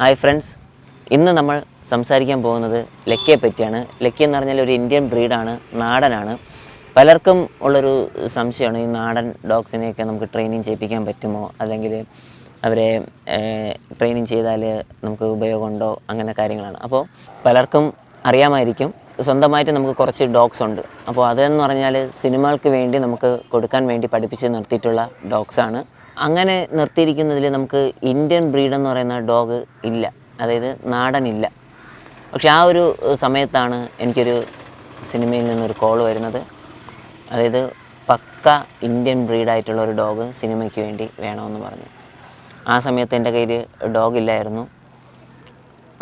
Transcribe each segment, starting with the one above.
Hi friends. ഇന്ന് നമ്മൾ സംസാരിക്കാൻ പോകുന്നത് ലക്കിയെ പറ്റിയാണ്. ലക്കി എന്ന് പറഞ്ഞാൽ ഒരു ഇന്ത്യൻ ബ്രീഡാണ് നാടനാണ്. പലർക്കും ഉള്ളൊരു സംശയമാണ് ഈ നാടൻ ഡോഗ്സിനെയൊക്കെ നമുക്ക് ട്രെയിനിങ് ചെയ്യിപ്പിക്കാൻ പറ്റുമോ? അല്ലെങ്കിൽ അവരെ ട്രെയിനിങ് ചെയ്താൽ നമുക്ക് ഉപയോഗമുണ്ടോ? അങ്ങനെ കാര്യങ്ങളാണ്. അപ്പോൾ പലർക്കും അറിയാമായിരിക്കും. സ്വന്തമായിട്ട് നമുക്ക് കുറച്ച് ഡോഗ്സ് ഉണ്ട്. അപ്പോൾ അതെന്ന് പറഞ്ഞാൽ സിനിമകൾക്ക് വേണ്ടി നമുക്ക് കൊടുക്കാൻ വേണ്ടി പഠിപ്പിച്ച് നിർത്തിയിട്ടുള്ള ഡോഗ്സാണ്. അങ്ങനെ നിർത്തിയിരിക്കുന്നതിൽ നമുക്ക് ഇന്ത്യൻ ബ്രീഡ് എന്ന് പറയുന്ന ഡോഗ് ഇല്ല. അതായത് നാടൻ ഇല്ല. പക്ഷെ ആ ഒരു സമയത്താണ് എനിക്കൊരു സിനിമയിൽ നിന്നൊരു കോൾ വരുന്നത്. അതായത് പക്ക ഇന്ത്യൻ ബ്രീഡായിട്ടുള്ള ഒരു ഡോഗ് സിനിമയ്ക്ക് വേണ്ടി വേണമെന്ന് പറഞ്ഞു. ആ സമയത്ത് എന്റെ കയ്യിൽ ഡോഗ് ഇല്ലായിരുന്നു.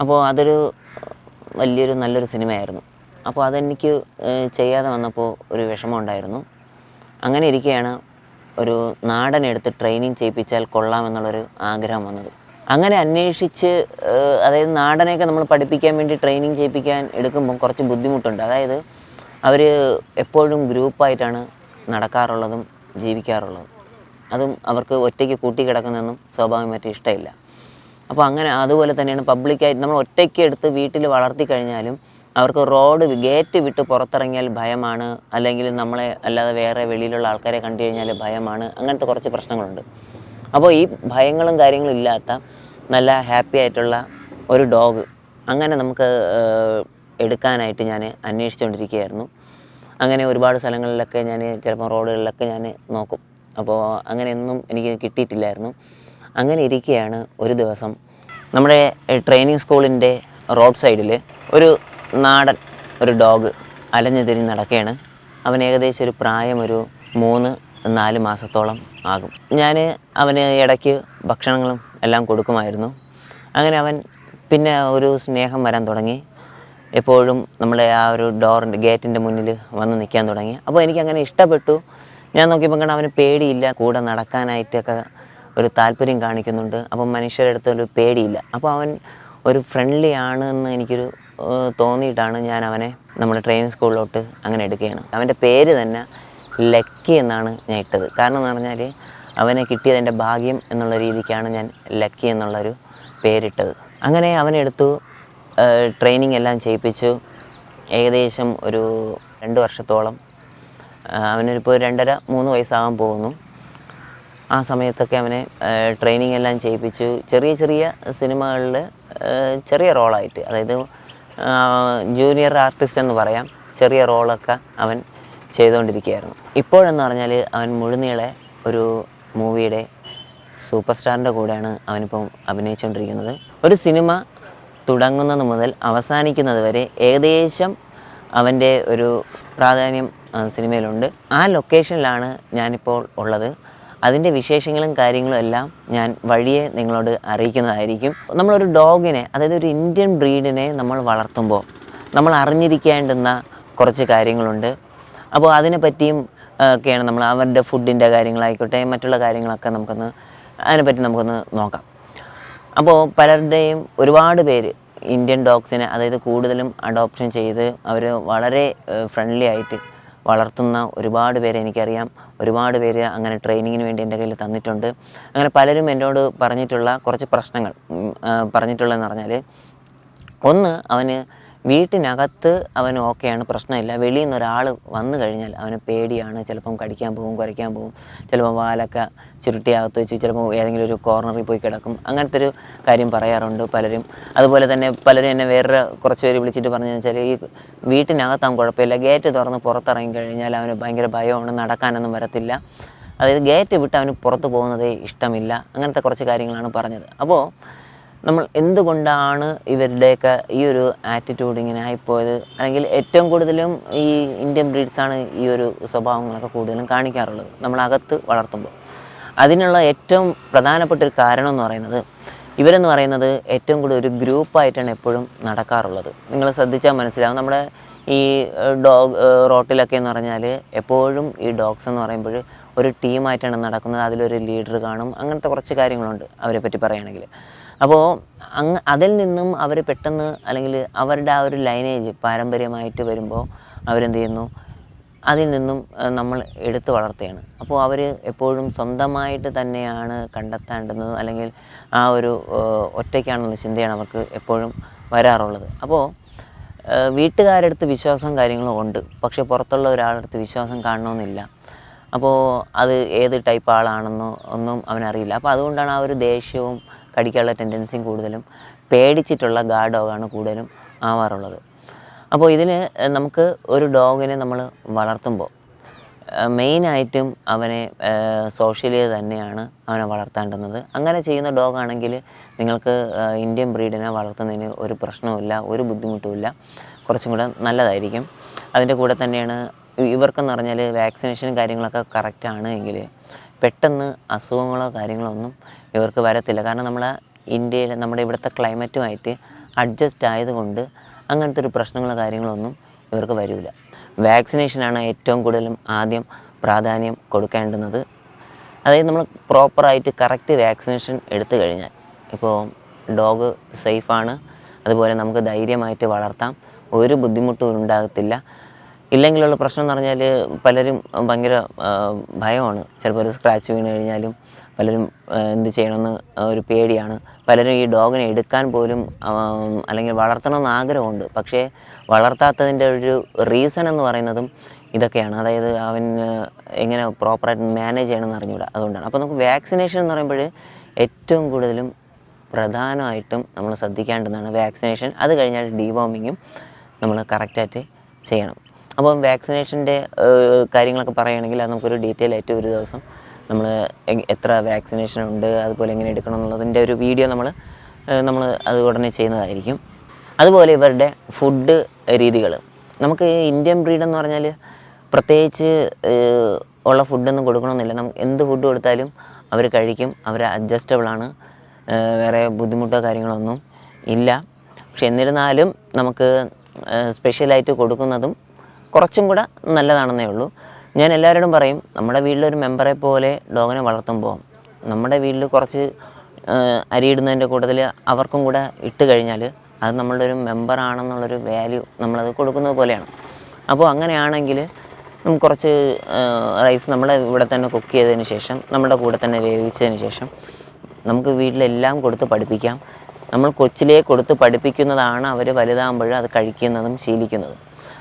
അപ്പോൾ അതൊരു വലിയൊരു നല്ലൊരു സിനിമയായിരുന്നു. അപ്പോൾ അതെനിക്ക് ചെയ്യാതെ വന്നപ്പോൾ ഒരു വിഷമം ഉണ്ടായിരുന്നു. അങ്ങനെ ഇരിക്കെയാണ് ഒരു നാടൻ എടുത്ത് ട്രെയിനിങ് ചെയ്യിപ്പിച്ചാൽ കൊള്ളാമെന്നുള്ളൊരു ആഗ്രഹം വന്നത്. അങ്ങനെ അന്വേഷിച്ച് അതായത് നാടനെയൊക്കെ നമ്മൾ പഠിപ്പിക്കാൻ വേണ്ടി ട്രെയിനിങ് ചെയ്യിപ്പിക്കാൻ എടുക്കുമ്പം കുറച്ച് ബുദ്ധിമുട്ടുണ്ട്. അതായത് അവർ എപ്പോഴും ഗ്രൂപ്പായിട്ടാണ് നടക്കാറുള്ളതും ജീവിക്കാറുള്ളതും. അതും അവർക്ക് ഒറ്റയ്ക്ക് കൂട്ടി കിടക്കുന്നതൊന്നും സ്വാഭാവികമായിട്ട് ഇഷ്ടമില്ല. അപ്പോൾ അങ്ങനെ അതുപോലെ തന്നെയാണ് പബ്ലിക്കായിട്ട് നമ്മൾ ഒറ്റയ്ക്ക് എടുത്ത് വീട്ടിൽ വളർത്തി കഴിഞ്ഞാലും അവർക്ക് റോഡ് ഗേറ്റ് വിട്ട് പുറത്തിറങ്ങിയാൽ ഭയമാണ്. അല്ലെങ്കിൽ നമ്മളെ അല്ലാതെ വേറെ വെളിയിലുള്ള ആൾക്കാരെ കണ്ടു കഴിഞ്ഞാൽ ഭയമാണ്. അങ്ങനത്തെ കുറച്ച് പ്രശ്നങ്ങളുണ്ട്. അപ്പോൾ ഈ ഭയങ്ങളും കാര്യങ്ങളും ഇല്ലാത്ത നല്ല ഹാപ്പി ആയിട്ടുള്ള ഒരു ഡോഗ് അങ്ങനെ നമുക്ക് എടുക്കാനായിട്ട് ഞാൻ അന്വേഷിച്ചുകൊണ്ടിരിക്കുകയായിരുന്നു. അങ്ങനെ ഒരുപാട് സ്ഥലങ്ങളിലൊക്കെ ഞാൻ ചിലപ്പോൾ റോഡുകളിലൊക്കെ ഞാൻ നോക്കും. അപ്പോൾ അങ്ങനെയൊന്നും എനിക്ക് കിട്ടിയിട്ടില്ലായിരുന്നു. അങ്ങനെ ഇരിക്കുകയാണ് ഒരു ദിവസം. നമ്മുടെ ട്രെയിനിങ് സ്കൂളിന്റെ റോഡ് സൈഡിൽ ഒരു നാടൻ ഒരു ഡോഗ് അലഞ്ഞു തിരിഞ്ഞ് നടക്കുകയാണ്. അവൻ ഏകദേശം ഒരു പ്രായം ഒരു മൂന്ന് നാല് മാസത്തോളം ആകും. ഞാൻ അവന് ഇടയ്ക്ക് ഭക്ഷണങ്ങളും എല്ലാം കൊടുക്കുമായിരുന്നു. അങ്ങനെ അവൻ പിന്നെ ഒരു സ്നേഹം വരാൻ തുടങ്ങി. എപ്പോഴും നമ്മളെ ആ ഒരു ഡോറിന്റെ ഗേറ്റിന്റെ മുന്നിൽ വന്ന് നിൽക്കാൻ തുടങ്ങി. അപ്പോൾ എനിക്ക് അങ്ങനെ ഇഷ്ടപ്പെട്ടു. ഞാൻ നോക്കിയപ്പോൾ കണ്ട അവന് പേടിയില്ല. കൂടെ നടക്കാനായിട്ടൊക്കെ ഒരു താല്പര്യം കാണിക്കുന്നുണ്ട്. അപ്പം മനുഷ്യരുടെ അടുത്ത് ഒരു പേടിയില്ല. അപ്പോൾ അവൻ ഒരു ഫ്രണ്ട്ലി ആണ് എന്ന് എനിക്കൊരു തോന്നിയിട്ടാണ് ഞാൻ അവനെ നമ്മുടെ ട്രെയിനിങ് സ്കൂളിലോട്ട് അങ്ങനെ എടുക്കുകയാണ്. അവന്റെ പേര് തന്നെ ലക്കി എന്നാണ് ഞാൻ ഇട്ടത്. കാരണം എന്ന് പറഞ്ഞാൽ അവനെ കിട്ടിയത് എന്റെ ഭാഗ്യം എന്നുള്ള രീതിക്കാണ് ഞാൻ ലക്കി എന്നുള്ളൊരു പേരിട്ടത്. അങ്ങനെ അവനെ എടുത്തു ട്രെയിനിങ് എല്ലാം ചെയ്യിപ്പിച്ചു. ഏകദേശം ഒരു രണ്ട് വർഷത്തോളം അവനൊരിപ്പോൾ രണ്ടര മൂന്ന് വയസ്സാകാൻ പോകുന്നു. ആ സമയത്തൊക്കെ അവനെ ട്രെയിനിങ് എല്ലാം ചെയ്യിപ്പിച്ചു. ചെറിയ ചെറിയ സിനിമകളിൽ ചെറിയ റോളായിട്ട് അതായത് ജൂനിയർ ആർട്ടിസ്റ്റ് എന്ന് പറയാം. ചെറിയ റോളൊക്കെ അവൻ ചെയ്തുകൊണ്ടിരിക്കുകയായിരുന്നു. ഇപ്പോഴെന്ന് പറഞ്ഞാൽ അവൻ മുഴുനീളെ ഒരു മൂവിയുടെ സൂപ്പർ സ്റ്റാറിന്റെ കൂടെയാണ് അവനിപ്പം അഭിനയിച്ചുകൊണ്ടിരിക്കുന്നത്. ഒരു സിനിമ തുടങ്ങുന്നത് മുതൽ അവസാനിക്കുന്നത് വരെ ഏകദേശം അവന്റെ ഒരു പ്രാധാന്യം സിനിമയിലുണ്ട്. ആ ലൊക്കേഷനിലാണ് ഞാനിപ്പോൾ ഉള്ളത്. അതിന്റെ വിശേഷങ്ങളും കാര്യങ്ങളും എല്ലാം ഞാൻ വഴിയെ നിങ്ങളോട് അറിയിക്കുന്നതായിരിക്കും. നമ്മളൊരു ഡോഗിനെ അതായത് ഒരു ഇന്ത്യൻ ബ്രീഡിനെ നമ്മൾ വളർത്തുമ്പോൾ നമ്മൾ അറിഞ്ഞിരിക്കേണ്ടുന്ന കുറച്ച് കാര്യങ്ങളുണ്ട്. അപ്പോൾ അതിനെപ്പറ്റിയും പറ്റിയും ഒക്കെയാണ് നമ്മൾ അവരുടെ ഫുഡിന്റെ കാര്യങ്ങളായിക്കോട്ടെ മറ്റുള്ള കാര്യങ്ങളൊക്കെ നമുക്കൊന്ന് അതിനെപ്പറ്റി നമുക്കൊന്ന് നോക്കാം. അപ്പോൾ പലരുടെയും ഒരുപാട് പേര് ഇന്ത്യൻ ഡോഗ്സിനെ അതായത് കൂടുതലും അഡോപ്ഷൻ ചെയ്ത് അവർ വളരെ ഫ്രണ്ട്ലി ആയിട്ട് വളർത്തുന്ന ഒരുപാട് പേരെ എനിക്കറിയാം. ഒരുപാട് പേര് അങ്ങനെ ട്രെയിനിങ്ങിന് വേണ്ടി എന്റെ കയ്യിൽ തന്നിട്ടുണ്ട്. അങ്ങനെ പലരും എന്നോട് പറഞ്ഞിട്ടുള്ള കുറച്ച് പ്രശ്നങ്ങൾ പറഞ്ഞിട്ടുള്ളതെന്ന് പറഞ്ഞാൽ ഒന്ന് അവന് വീട്ടിനകത്ത് അവൻ ഓക്കെയാണ് പ്രശ്നമില്ല. വെളിയിൽ നിന്ന് ഒരാൾ വന്നു കഴിഞ്ഞാൽ അവന് പേടിയാണ്. ചിലപ്പം കടിക്കാൻ പോകും കുരയ്ക്കാൻ പോകും. ചിലപ്പോൾ വാലൊക്കെ ചുരുട്ടിയകത്ത് വെച്ച് ചിലപ്പോൾ ഏതെങ്കിലും ഒരു കോർണറിൽ പോയി കിടക്കും. അങ്ങനത്തെ ഒരു കാര്യം പറയാറുണ്ട് പലരും. അതുപോലെ തന്നെ പലരും എന്നെ വേറെ കുറച്ച് പേര് വിളിച്ചിട്ട് പറഞ്ഞു വെച്ചാൽ ഈ വീട്ടിനകത്താവും കുഴപ്പമില്ല. ഗേറ്റ് തുറന്ന് പുറത്തിറങ്ങി കഴിഞ്ഞാൽ അവന് ഭയങ്കര ഭയമാണ് നടക്കാനൊന്നും വരത്തില്ല. അതായത് ഗേറ്റ് വിട്ട് അവന് പുറത്ത് പോകുന്നതേ ഇഷ്ടമില്ല. അങ്ങനത്തെ കുറച്ച് കാര്യങ്ങളാണ് പറഞ്ഞത്. അപ്പോൾ നമ്മൾ എന്തുകൊണ്ടാണ് ഇവരുടെയൊക്കെ ഈ ഒരു ആറ്റിറ്റ്യൂഡ് ഇങ്ങനെ ആയിപ്പോയത്? അല്ലെങ്കിൽ ഏറ്റവും കൂടുതലും ഈ ഇന്ത്യൻ ബ്രീഡ്സാണ് ഈ ഒരു സ്വഭാവങ്ങളൊക്കെ കൂടുതലും കാണിക്കാറുള്ളത് നമ്മളകത്ത് വളർത്തുമ്പോൾ. അതിനുള്ള ഏറ്റവും പ്രധാനപ്പെട്ട ഒരു കാരണം എന്ന് പറയുന്നത് ഇവരെന്ന് പറയുന്നത് ഏറ്റവും കൂടുതൽ ഒരു ഗ്രൂപ്പായിട്ടാണ് എപ്പോഴും നടക്കാറുള്ളത്. നിങ്ങൾ ശ്രദ്ധിച്ചാൽ മനസ്സിലാവും നമ്മുടെ ഈ ഡോഗ് റോട്ടിലൊക്കെ എന്ന് പറഞ്ഞാൽ എപ്പോഴും ഈ ഡോഗ്സ് എന്ന് പറയുമ്പോൾ ഒരു ടീമായിട്ടാണ് നടക്കുന്നത്. അതിലൊരു ലീഡർ കാണും. അങ്ങനത്തെ കുറച്ച് കാര്യങ്ങളുണ്ട് അവരെ പറ്റി പറയുകയാണെങ്കിൽ. അപ്പോൾ അങ്ങ് അതിൽ നിന്നും അവർ പെട്ടെന്ന് അല്ലെങ്കിൽ അവരുടെ ആ ഒരു ലൈനേജ് പാരമ്പര്യമായിട്ട് വരുമ്പോൾ അവരെന്ത് ചെയ്യുന്നു അതിൽ നിന്നും നമ്മൾ എടുത്തു വളർത്തുകയാണ്. അപ്പോൾ അവർ എപ്പോഴും സ്വന്തമായിട്ട് തന്നെയാണ് കണ്ടെത്തേണ്ടുന്നത് അല്ലെങ്കിൽ ആ ഒരു ഒറ്റയ്ക്കാണെന്നുള്ള ചിന്തയാണ് അവർക്ക് എപ്പോഴും വരാറുള്ളത്. അപ്പോൾ വീട്ടുകാരടുത്ത് വിശ്വാസം കാര്യങ്ങളും ഉണ്ട്. പക്ഷെ പുറത്തുള്ള ഒരാളടുത്ത് വിശ്വാസം കാണണമെന്നില്ല അപ്പോൾ അത് ഏത് ടൈപ്പ് ആളാണെന്നോ ഒന്നും അവനറിയില്ല. അപ്പോൾ അതുകൊണ്ടാണ് ആ ഒരു ദേഷ്യവും കടിക്കാനുള്ള ടെൻഡൻസിയും കൂടുതലും പേടിച്ചിട്ടുള്ള ഗാർഡ് ഡോഗാണ് കൂടുതലും ആവാറുള്ളത്. അപ്പോൾ ഇതിന് നമുക്ക് ഒരു ഡോഗിനെ നമ്മൾ വളർത്തുമ്പോൾ മെയിനായിട്ടും അവനെ സോഷ്യലി തന്നെയാണ് അവനെ വളർത്തേണ്ടുന്നത്. അങ്ങനെ ചെയ്യുന്ന ഡോഗാണെങ്കിൽ നിങ്ങൾക്ക് ഇന്ത്യൻ ബ്രീഡിനെ വളർത്തുന്നതിന് ഒരു പ്രശ്നവുമില്ല ഒരു ബുദ്ധിമുട്ടുമില്ല. കുറച്ചും കൂടെ നല്ലതായിരിക്കും. അതിന്റെ കൂടെ തന്നെയാണ് ഇവർക്കെന്ന് പറഞ്ഞാൽ വാക്സിനേഷനും കാര്യങ്ങളൊക്കെ കറക്റ്റ് ആണ് എങ്കിൽ പെട്ടെന്ന് അസുഖങ്ങളോ കാര്യങ്ങളോ ഒന്നും ഇവർക്ക് വരത്തില്ല. കാരണം നമ്മൾ ഇന്ത്യയിൽ നമ്മുടെ ഇവിടുത്തെ ക്ലൈമറ്റുമായിട്ട് അഡ്ജസ്റ്റ് ആയതുകൊണ്ട് അങ്ങനത്തെ ഒരു പ്രശ്നങ്ങളോ കാര്യങ്ങളോ ഒന്നും ഇവർക്ക് വരില്ല വാക്സിനേഷനാണ് ഏറ്റവും കൂടുതലും ആദ്യം പ്രാധാന്യം കൊടുക്കേണ്ടുന്നത്. അതായത് നമ്മൾ പ്രോപ്പറായിട്ട് കറക്റ്റ് വാക്സിനേഷൻ എടുത്തു കഴിഞ്ഞാൽ ഇപ്പോൾ ഡോഗ് സേഫാണ് അതുപോലെ നമുക്ക് ധൈര്യമായിട്ട് വളർത്താം. ഒരു ബുദ്ധിമുട്ടും ഉണ്ടാകത്തില്ല. ഇല്ലെങ്കിലുള്ള പ്രശ്നം എന്ന് പറഞ്ഞാൽ പലരും ഭയങ്കര ഭയമാണ്. ചിലപ്പോൾ ഒരു സ്ക്രാച്ച് വീണ് കഴിഞ്ഞാലും പലരും എന്ത് ചെയ്യണമെന്ന് ഒരു പേടിയാണ്. പലരും ഈ ഡോഗിനെ എടുക്കാൻ പോലും അല്ലെങ്കിൽ വളർത്തണമെന്ന് ആഗ്രഹമുണ്ട്. പക്ഷേ വളർത്താത്തതിന്റെ ഒരു റീസൺ എന്ന് പറയുന്നതും ഇതൊക്കെയാണ്. അതായത് അവൻ എങ്ങനെ പ്രോപ്പറായിട്ട് മാനേജ് ചെയ്യണമെന്ന് അറിഞ്ഞൂടാ അതുകൊണ്ടാണ്. അപ്പോൾ നമുക്ക് വാക്സിനേഷൻ എന്ന് പറയുമ്പോൾ ഏറ്റവും കൂടുതലും പ്രധാനമായിട്ടും നമ്മൾ ശ്രദ്ധിക്കേണ്ടതാണ് വാക്സിനേഷൻ അത് കഴിഞ്ഞാൽ ഡീവോമിങ്ങും നമ്മൾ കറക്റ്റായിട്ട് ചെയ്യണം. അപ്പം വാക്സിനേഷന്റെ കാര്യങ്ങളൊക്കെ പറയുകയാണെങ്കിൽ അത് നമുക്കൊരു ഡീറ്റെയിൽ ആയിട്ട് ഒരു ദിവസം നമ്മൾ എത്ര വാക്സിനേഷൻ ഉണ്ട് അതുപോലെ എങ്ങനെ എടുക്കണം എന്നുള്ളതിന്റെ ഒരു വീഡിയോ നമ്മൾ നമ്മൾ അത് ഉടനെ ചെയ്യുന്നതായിരിക്കും. അതുപോലെ ഇവരുടെ ഫുഡ് രീതികൾ. നമുക്ക് ഇന്ത്യൻ ബ്രീഡ് എന്ന് പറഞ്ഞാൽ പ്രത്യേകിച്ച് ഉള്ള ഫുഡൊന്നും കൊടുക്കണമെന്നില്ല. നമുക്ക് എന്ത് ഫുഡ് കൊടുത്താലും അവർ കഴിക്കും അവർ അഡ്ജസ്റ്റബിളാണ് വേറെ ബുദ്ധിമുട്ടോ കാര്യങ്ങളൊന്നും ഇല്ല. പക്ഷെ എന്നിരുന്നാലും നമുക്ക് സ്പെഷ്യലായിട്ട് കൊടുക്കുന്നതും കുറച്ചും കൂടെ നല്ലതാണെന്നേ ഉള്ളൂ. ഞാൻ എല്ലാവരോടും പറയും നമ്മുടെ വീട്ടിലൊരു മെമ്പറെ പോലെ ഡോഗിനെ വളർത്തുമ്പോൾ നമ്മുടെ വീട്ടിൽ കുറച്ച് അരിയിടുന്നതിന്റെ കൂട്ടത്തിൽ അവർക്കും കൂടെ ഇട്ട് കഴിഞ്ഞാൽ അത് നമ്മളുടെ ഒരു മെമ്പറാണെന്നുള്ളൊരു വാല്യൂ നമ്മളത് കൊടുക്കുന്നത് പോലെയാണ്. അപ്പോൾ അങ്ങനെയാണെങ്കിൽ നമുക്ക് കുറച്ച് റൈസ് നമ്മൾ ഇവിടെ തന്നെ കുക്ക് ചെയ്തതിന് ശേഷം നമ്മുടെ കൂടെ തന്നെ വേവിച്ചതിന് ശേഷം നമുക്ക് വീട്ടിലെല്ലാം കൊടുത്ത് പഠിപ്പിക്കാം. നമ്മൾ കൊച്ചിലേ കൊടുത്ത് പഠിപ്പിക്കുന്നതാണ് അവർ വലുതാകുമ്പോൾ അത് കഴിക്കുന്നതും ശീലിക്കുന്നതും.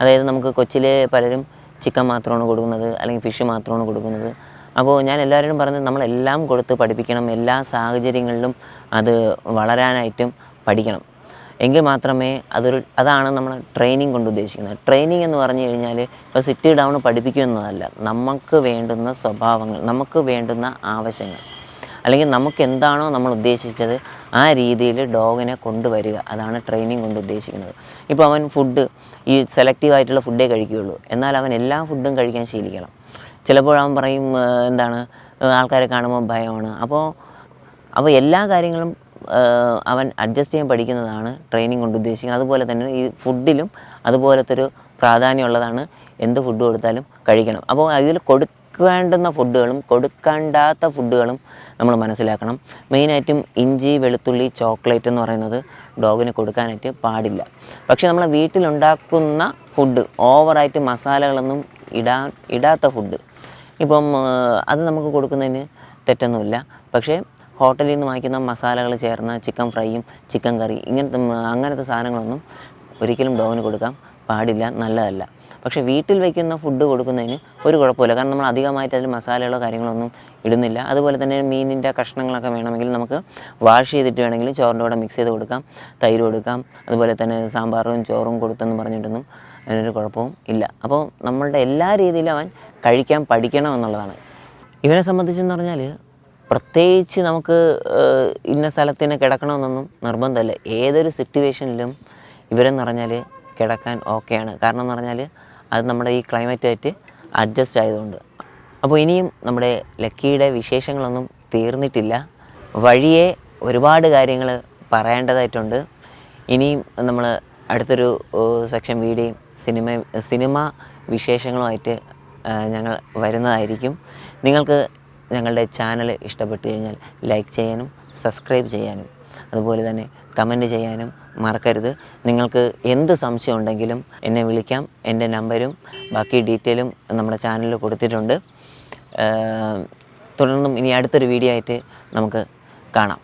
അതായത് നമുക്ക് കൊച്ചിലെ പലരും ചിക്കൻ മാത്രമാണ് കൊടുക്കുന്നത് അല്ലെങ്കിൽ ഫിഷ് മാത്രമാണ് കൊടുക്കുന്നത്. അപ്പോൾ ഞാൻ എല്ലാവരോടും പറഞ്ഞത് നമ്മളെല്ലാം കൊടുത്ത് പഠിപ്പിക്കണം. എല്ലാ സാഹചര്യങ്ങളിലും അത് വളരാനായിട്ടും പഠിക്കണം. എങ്കിൽ മാത്രമേ അതൊരു അതാണ് നമ്മൾ ട്രെയിനിങ് കൊണ്ട് ഉദ്ദേശിക്കുന്നത്. ട്രെയിനിങ് എന്ന് പറഞ്ഞു കഴിഞ്ഞാൽ ഇപ്പോൾ സിറ്റി ഡൗൺ പഠിപ്പിക്കുന്നതല്ല. നമുക്ക് വേണ്ടുന്ന സ്വഭാവങ്ങൾ നമുക്ക് വേണ്ടുന്ന ആവശ്യങ്ങൾ. അല്ലെങ്കിൽ നമുക്ക് എന്താണോ നമ്മൾ ഉദ്ദേശിച്ചത് ആ രീതിയിൽ ഡോഗിനെ കൊണ്ടുവരിക. അതാണ് ട്രെയിനിങ് കൊണ്ട് ഉദ്ദേശിക്കുന്നത്. ഇപ്പോൾ അവൻ ഫുഡ് ഈ സെലക്റ്റീവ് ആയിട്ടുള്ള ഫുഡേ കഴിക്കുകയുള്ളൂ. എന്നാൽ അവൻ എല്ലാ ഫുഡും കഴിക്കാൻ ശീലിക്കണം. ചിലപ്പോൾ അവൻ പറയും എന്താണ്? ആൾക്കാരെ കാണുമ്പോൾ ഭയമാണ്. അപ്പോൾ അപ്പോൾ എല്ലാ കാര്യങ്ങളും അവൻ അഡ്ജസ്റ്റ് ചെയ്യാൻ പഠിക്കുന്നതാണ് ട്രെയിനിങ് കൊണ്ട് ഉദ്ദേശിക്കുന്നത്. അതുപോലെ തന്നെ ഈ ഫുഡിലും അതുപോലത്തെ ഒരു പ്രാധാന്യമുള്ളതാണ് എന്ത് ഫുഡ് കൊടുത്താലും കഴിക്കണം. അപ്പോൾ അതിൽ കൊടുക്കേണ്ടുന്ന ഫുഡുകളും കൊടുക്കേണ്ടാത്ത ഫുഡുകളും നമ്മൾ മനസ്സിലാക്കണം. മെയിനായിട്ടും ഇഞ്ചി വെളുത്തുള്ളി ചോക്ലേറ്റ് എന്ന് പറയുന്നത് ഡോഗിന് കൊടുക്കാനായിട്ട് പാടില്ല. പക്ഷേ നമ്മളെ വീട്ടിലുണ്ടാക്കുന്ന ഫുഡ് ഓവറായിട്ട് മസാലകളൊന്നും ഇടാൻ ഇടാത്ത ഫുഡ്. ഇപ്പം അത് നമുക്ക് കൊടുക്കുന്നതിന് തെറ്റൊന്നുമില്ല. പക്ഷേ ഹോട്ടലിൽ നിന്ന് വാങ്ങിക്കുന്ന മസാലകൾ ചേർന്ന ചിക്കൻ ഫ്രൈയും ചിക്കൻ കറി ഇങ്ങനത്തെ അങ്ങനത്തെ സാധനങ്ങളൊന്നും ഒരിക്കലും ഡോഗിന് കൊടുക്കാൻ പാടില്ല നല്ലതല്ല. പക്ഷെ വീട്ടിൽ വയ്ക്കുന്ന ഫുഡ് കൊടുക്കുന്നതിന് ഒരു കുഴപ്പമില്ല. കാരണം നമ്മൾ അധികമായിട്ട് അതിൽ മസാലകളോ കാര്യങ്ങളൊന്നും ഇടുന്നില്ല. അതുപോലെ തന്നെ മീനിന്റെ കഷ്ണങ്ങളൊക്കെ വേണമെങ്കിൽ നമുക്ക് വാഷ് ചെയ്തിട്ട് വേണമെങ്കിൽ ചോറിന്റെ കൂടെ മിക്സ് ചെയ്ത് കൊടുക്കാം. തൈര് കൊടുക്കാം അതുപോലെ തന്നെ സാമ്പാറും ചോറും കൊടുത്തെന്ന് പറഞ്ഞിട്ടൊന്നും അതിനൊരു കുഴപ്പവും ഇല്ല. അപ്പോൾ നമ്മളുടെ എല്ലാ രീതിയിലും അവൻ കഴിക്കാൻ പഠിക്കണം എന്നുള്ളതാണ്. ഇവനെ സംബന്ധിച്ചെന്ന് പറഞ്ഞാൽ പ്രത്യേകിച്ച് നമുക്ക് ഇന്ന സ്ഥലത്തിന് കിടക്കണമെന്നൊന്നും നിർബന്ധമല്ല. ഏതൊരു സിറ്റുവേഷനിലും ഇവരെന്ന് പറഞ്ഞാൽ കിടക്കാൻ ഓക്കെയാണ്. കാരണം എന്ന് പറഞ്ഞാൽ അത് നമ്മുടെ ഈ ക്ലൈമറ്റായിട്ട് അഡ്ജസ്റ്റ് ആയതുകൊണ്ട്. അപ്പോൾ ഇനിയും നമ്മുടെ ലക്കിയുടെ വിശേഷങ്ങളൊന്നും തീർന്നിട്ടില്ല. വഴിയെ ഒരുപാട് കാര്യങ്ങൾ പറയേണ്ടതായിട്ടുണ്ട്. ഇനിയും നമ്മൾ അടുത്തൊരു സെക്ഷൻ വീഡിയോയും സിനിമ സിനിമ വിശേഷങ്ങളുമായിട്ട് ഞങ്ങൾ വരുന്നതായിരിക്കും. നിങ്ങൾക്ക് ഞങ്ങളുടെ ചാനൽ ഇഷ്ടപ്പെട്ടു കഴിഞ്ഞാൽ ലൈക്ക് ചെയ്യാനും സബ്സ്ക്രൈബ് ചെയ്യാനും അതുപോലെ തന്നെ കമന്റ് ചെയ്യാനും മറക്കരുത്. നിങ്ങൾക്ക് എന്ത് സംശയം ഉണ്ടെങ്കിലും എന്നെ വിളിക്കാം. എന്റെ നമ്പരും ബാക്കി ഡീറ്റെയിലും നമ്മുടെ ചാനലിൽ കൊടുത്തിട്ടുണ്ട്. തുടർന്നും ഇനി അടുത്തൊരു വീഡിയോ ആയിട്ട് നമുക്ക് കാണാം.